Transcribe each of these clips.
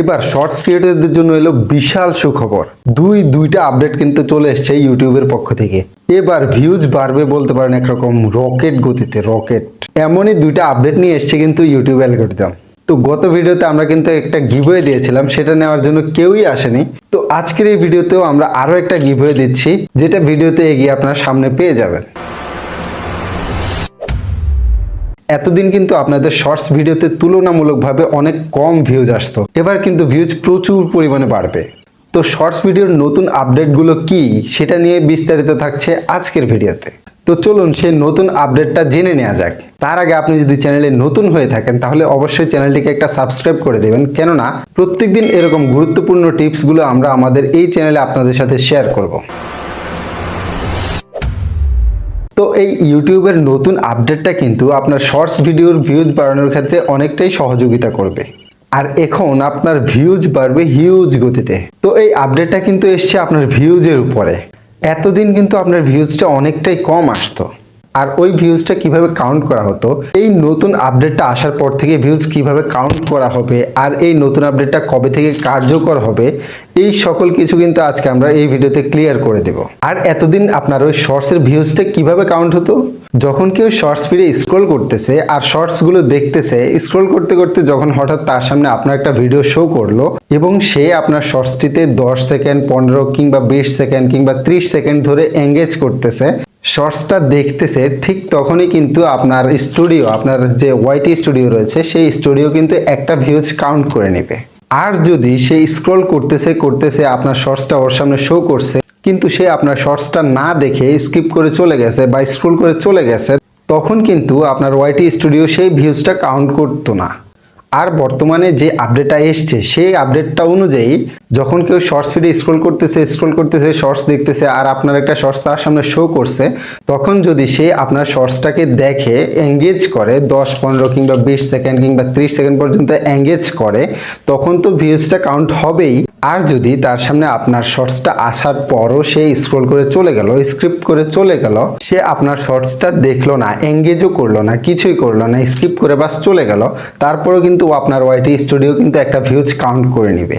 এবার শর্টস ক্রিয়েটরদের জন্য এলো বিশাল সুখবর। দুই, দুইটা আপডেট কিন্তু চলে এসছে ইউটিউবের পক্ষ থেকে। এবার ভিউজ বাড়বে বলতে পারেন একরকম রকেট গতিতে রকেট এমনই দুইটা আপডেট নিয়ে এসছে কিন্তু ইউটিউব অ্যালগোরিদম তো গত ভিডিওতে আমরা কিন্তু একটা গিভওয়ে দিয়েছিলাম, সেটা নেওয়ার জন্য কেউই আসেনি। তো আজকের এই ভিডিওতেও আমরা আরও একটা গিভওয়ে দিচ্ছি, যেটা ভিডিওতে এগিয়ে আপনার সামনে পেয়ে যাবেন। এতদিন কিন্তু আপনাদের শর্টস ভিডিওতে তুলনামূলকভাবে অনেক কম ভিউজ আসতো। এবার কিন্তু ভিউজ প্রচুর পরিমাণে বাড়বে। তো শর্টস ভিডিওর নতুন আপডেটগুলো কি, সেটা নিয়ে বিস্তারিত থাকছে আজকের ভিডিওতে। তো চলুন সেই নতুন আপডেটটা জেনে নেওয়া যাক। তার আগে আপনি যদি চ্যানেলে নতুন হয়ে থাকেন, তাহলে অবশ্যই চ্যানেলটিকে একটা সাবস্ক্রাইব করে দেবেন। কেননা, প্রত্যেকদিন এরকম গুরুত্বপূর্ণ টিপসগুলো আমরা আমাদের এই চ্যানেলে আপনাদের সাথে শেয়ার করব। তো এই ইউটিউবের নতুন আপডেটটা কিন্তু আপনার শর্টস ভিডিওর ভিউজ বাড়ানোর ক্ষেত্রে অনেকটাই সহযোগিতা করবে। আর এখন আপনার ভিউজ বাড়বে হিউজ গতিতে। তো এই আপডেটটা কিন্তু এসছে আপনার ভিউজের উপরে। এতদিন কিন্তু আপনার ভিউজটা অনেকটাই কম আসতো। আর ওই ভিউজটা কীভাবে কাউন্ট করা হতো? এই নতুন আপডেটটা আসার পর থেকে ভিউজ কীভাবে কাউন্ট করা হবে? আর এই নতুন আপডেটটা কবে থেকে কার্যকর হবে? এই সকল কিছু কিন্তু আজকে আমরা এই ভিডিওতে ক্লিয়ার করে দেব। আর এতদিন আপনার ওই শর্টসের ভিউজটা কীভাবে কাউন্ট হতো? যখন কেউ শর্টস ফিরে স্ক্রল করতেছে আর শর্টসগুলো দেখতেছে স্ক্রল করতে করতে যখন হঠাৎ তার সামনে আপনার একটা ভিডিও শো করল এবং সে আপনার শর্টসটিতে দশ সেকেন্ড পনেরো কিংবা বিশ সেকেন্ড কিংবা ত্রিশ সেকেন্ড ধরে এঙ্গেজ করতেছে শর্টসটা দেখতেছে, ঠিক তখনই কিন্তু আপনার স্টুডিও আপনার যে ওয়াইটি স্টুডিও রয়েছে, সেই স্টুডিও কিন্তু একটা ভিউজ কাউন্ট করে নেবে। আর যদি সে স্ক্রল করতেছে করতেছে, আপনার শর্টসটা ওর সামনে শো করছে, কিন্তু সে আপনার শর্টসটা না দেখে স্কিপ করে চলে গেছে বা স্ক্রল করে চলে গেছে, তখন কিন্তু আপনার ওয়াইটি স্টুডিও সেই ভিউজটা কাউন্ট করতো না। আর বর্তমানে যে আপডেটটা এসছে, সেই আপডেটটা অনুযায়ী যখন কেউ শর্টস ফিডে স্ক্রোল করতেছে স্ক্রোল করতেছে শর্টস দেখতেছে আর আপনার একটা শর্টস তার সামনে শো করছে, তখন যদি সে আপনার শর্টসটাকে দেখে এঙ্গেজ করে দশ, পনেরো কিংবা বিশ সেকেন্ড কিংবা ত্রিশ সেকেন্ড পর্যন্ত এঙ্গেজ করে, তখন তো ভিউজটা কাউন্ট হবেই। আর যদি তার সামনে আপনার শর্টসটা আসার পরও সে স্ক্রল করে চলে গেল স্ক্রিপ্ট করে চলে গেল, সে আপনার শর্টসটা দেখল না এঙ্গেজও করল না, কিছুই করল না স্কিপ করে বাস চলে গেল, তারপরেও কিন্তু আপনার ওয়াইটি স্টুডিও কিন্তু একটা ভিউজ কাউন্ট করে নিবে।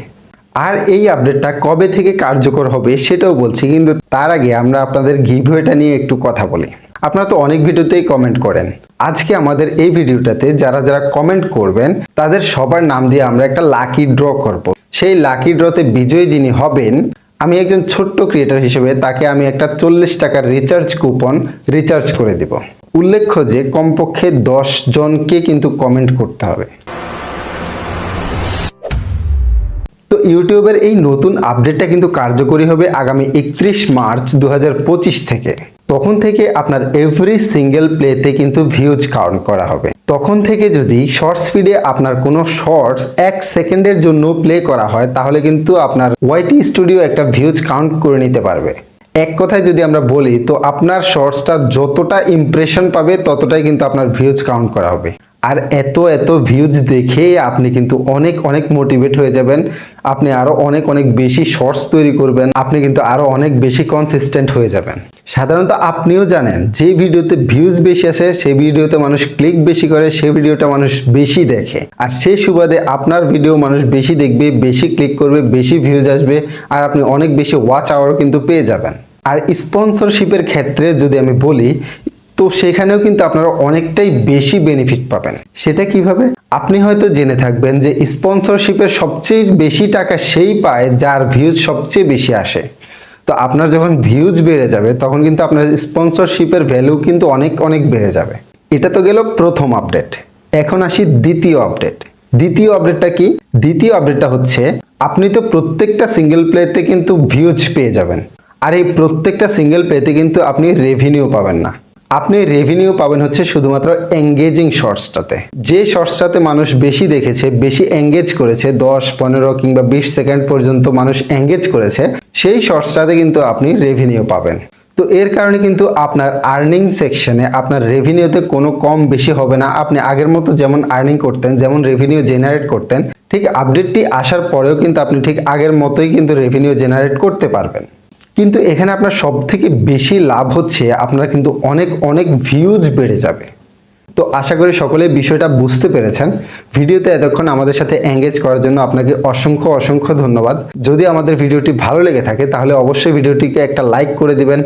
আর এই আপডেটটা কবে থেকে কার্যকর হবে সেটাও বলছি, কিন্তু তার আগে আমরা আপনাদের গিভওয়েটা নিয়ে একটু কথা বলি। আপনারা তো অনেক ভিডিওতেই কমেন্ট করেন। আজকে আমাদের এই ভিডিওটাতে যারা যারা কমেন্ট করবেন, তাদের সবার নাম দিয়ে আমরা একটা লাকি ড্র করব। সেই লাকি ড্রতে বিজয়ী যিনি হবেন, আমি একজন ছোট্ট ক্রিয়েটার হিসেবে তাকে আমি একটা চল্লিশ টাকার রিচার্জ কুপন রিচার্জ করে দিব। উল্লেখ্য যে কমপক্ষে দশ জনকে কিন্তু কমেন্ট করতে হবে। ইউটিউবের এই নতুন আপডেটটা কিন্তু কার্যকরী হবে আগামী একত্রিশ মার্চ দু হাজার পঁচিশ থেকে। তখন থেকে আপনার এভরি সিঙ্গেল প্লেতে কিন্তু ভিউজ কাউন্ট করা হবে। তখন থেকে যদি শর্টস ফিডে আপনার কোনো শর্টস এক সেকেন্ডের জন্য প্লে করা হয়, তাহলে কিন্তু আপনার ওয়াইটি স্টুডিও একটা ভিউজ কাউন্ট করে নিতে পারবে। এক কথায় যদি আমরা বলি, তো আপনার শর্টসটা যতটা ইমপ্রেশন পাবে, ততটাই কিন্তু আপনার ভিউজ কাউন্ট করা হবে। আর এত এত ভিউজ দেখে আপনি কিন্তু অনেক অনেক মোটিভেট হয়ে যাবেন। আপনি আরও অনেক অনেক বেশি শর্টস তৈরি করবেন। আপনি কিন্তু আরও অনেক বেশি কনসিস্টেন্ট হয়ে যাবেন। সাধারণত আপনিও জানেন, যে ভিডিওতে ভিউজ বেশি আসে, সেই ভিডিওতে মানুষ ক্লিক বেশি করে, সেই ভিডিওটা মানুষ বেশি দেখে। আর সেই সুবাদে আপনার ভিডিও মানুষ বেশি দেখবে, বেশি ক্লিক করবে, বেশি ভিউজ আসবে, আর আপনি অনেক বেশি ওয়াচ আওয়ার কিন্তু পেয়ে যাবেন। আর স্পন্সরশিপের ক্ষেত্রে যদি আমি বলি সেখানেও কিন্তু আপনারা অনেকটাই বেশি বেনিফিট পাবেন। সেটা কীভাবে? আপনি হয়তো জেনে থাকবেন যে স্পন্সরশিপের সবচেয়ে বেশি টাকা সেই পায় যার ভিউজ সবচেয়ে বেশি আসে। তো আপনার যখন ভিউজ বেড়ে যাবে, তখন কিন্তু আপনার স্পন্সরশিপের ভ্যালু কিন্তু অনেক অনেক বেড়ে যাবে। এটা তো গেল প্রথম আপডেট এখন আসি দ্বিতীয় আপডেট দ্বিতীয় আপডেটটা কি? দ্বিতীয় আপডেটটা হচ্ছে, আপনি তো প্রত্যেকটা সিঙ্গেল প্লেতে কিন্তু ভিউজ পেয়ে যাবেন। আর এই প্রত্যেকটা সিঙ্গেল প্লেতে কিন্তু আপনি রেভিনিউ পাবেন না। আপনি রেভিনিউ পাবেন হচ্ছে শুধুমাত্র এঙ্গেজিং শর্টসটাতে যে শর্টসটাতে মানুষ বেশি দেখেছে, বেশি এঙ্গেজ করেছে, দশ, পনেরো কিংবা বিশ সেকেন্ড পর্যন্ত মানুষ এঙ্গেজ করেছে, সেই শর্টসটাতে কিন্তু আপনি রেভিনিউ পাবেন। তো এর কারণে কিন্তু আপনার আর্নিং সেকশনে আপনার রেভিনিউতে কোনো কম বেশি হবে না। আপনি আগের মতো যেমন আর্নিং করতেন, যেমন রেভিনিউ জেনারেট করতেন, ঠিক আপডেটটি আসার পরেও কিন্তু আপনি ঠিক আগের মতোই কিন্তু রেভিনিউ জেনারেট করতে পারবেন। কিন্তু এখানে আপনার সব থেকে বেশি লাভ হচ্ছে আপনার কিন্তু অনেক অনেক ভিউজ বেড়ে যাবে। তো আশা করি সকলে বিষয়টা বুঝতে পেরেছেন। ভিডিওতে এতক্ষণ আমাদের সাথে এঙ্গেজ করার জন্য আপনাকে অসংখ্য অসংখ্য ধন্যবাদ। যদি আমাদের ভিডিওটি ভালো লেগে থাকে, তাহলে অবশ্যই ভিডিওটিকে একটা লাইক করে দিবেন,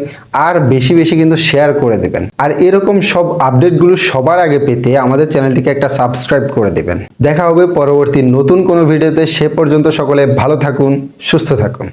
আর বেশি বেশি কিন্তু শেয়ার করে দিবেন। আর এরকম সব আপডেটগুলো সবার আগে পেতে আমাদের চ্যানেলটিকে একটা সাবস্ক্রাইব করে দিবেন। দেখা হবে পরবর্তী নতুন কোনো ভিডিওতে। সে পর্যন্ত সকলে ভালো থাকুন, সুস্থ থাকুন।